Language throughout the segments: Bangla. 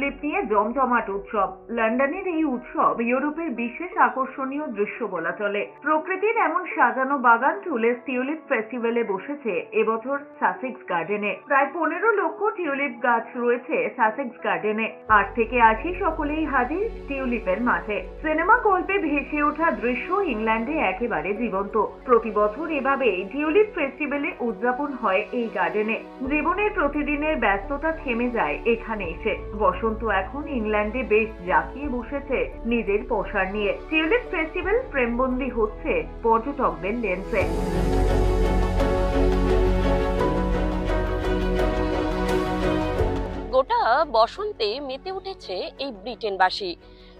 টিউলিপ নিয়ে জমজমাট উৎসব। লন্ডনের এই উৎসব ইউরোপের বিশেষ আকর্ষণীয় দৃশ্য বলা চলে। প্রকৃতির এমন সাজানো বাগান টুলেস টিউলিপ ফেস্টিভ্যালে বসেছে এবছর সাসেক্স গার্ডেনে। প্রায় পনেরো লক্ষ টিউলিপ গাছ রয়েছে সাসেক্স গার্ডেনে। আট থেকে আশি সকলেই হাজির টিউলিপের মাঠে। সিনেমা গল্পে ভেসে ওঠা দৃশ্য ইংল্যান্ডে একেবারে জীবন্ত। প্রতি বছর এভাবে টিউলিপ ফেস্টিভ্যালে উদযাপন হয় এই গার্ডেনে। জীবনের প্রতিদিনের ব্যস্ততা থেমে যায় এখানে এসে। বসন্ত এখন ইংল্যান্ডে বেশ জাঁকিয়ে বসেছে নিজের পোষার নিয়ে। টিউলিপ ফেস্টিভ্যাল প্রেমবন্দি হচ্ছে পর্যটকদের লেন্সে। গোটা বসন্তে মেতে উঠেছে এই ব্রিটেনবাসী।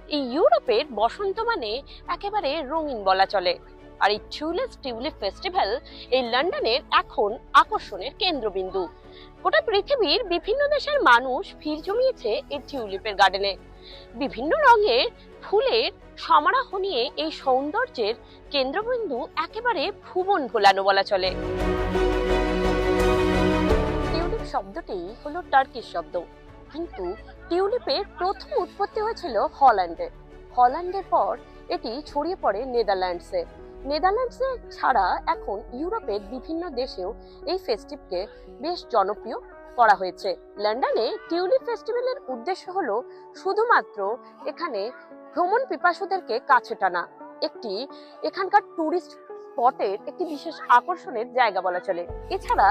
এই ইউরোপের বসন্ত মানে একেবারে রঙিন বলা চলে। আর এই টিউলিপ টিউলিপ ফেস্টিভ্যাল এই লন্ডনের এখন আকর্ষণের কেন্দ্রবিন্দু। গোটা পৃথিবীর বিভিন্ন দেশের মানুষ ভিড় জমিয়েছে এই টিউলিপের গার্ডেনে বিভিন্ন রঙের ফুলের সমারোহ নিয়ে এই সৌন্দর্যের কেন্দ্রবিন্দু একেবারে ভুবন ভোলানো বলা চলে। টিউলিপ শব্দটি হলো টার্কিশ শব্দ। কিন্তু টিউলিপের প্রথম উৎপত্তি হয়েছিল হল্যান্ডে হল্যান্ডের পর এটি ছড়িয়ে পড়ে নেদারল্যান্ডসে নেদারল্যান্ডসে ছাড়া এখন ইউরোপের বিভিন্ন দেশেও এই ফেস্টিভকে বেশ জনপ্রিয় করা হয়েছে। লন্ডনে টিউলিপ ফেস্টিভ্যালের উদ্দেশ্য হলো শুধুমাত্র এখানে ভ্রমণ পিপাসুদেরকে কাছে টানা। একটি এখানকার ট্যুরিস্ট স্পটের একটি বিশেষ আকর্ষণের জায়গা বলা চলে। এছাড়া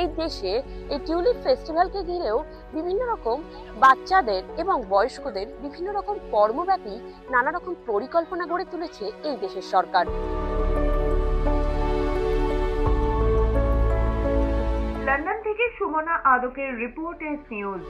এই দেশে এই টিউলিপ ফেস্টিভ্যালকে ঘিরেও বিভিন্ন রকম বাচ্চাদের এবং বয়স্কদের বিভিন্ন রকম কর্মব্যাপী নানা রকম পরিকল্পনা গড়ে তুলেছে এই দেশের সরকার। সুমনা আদকের রিপোর্ট এস নিউজ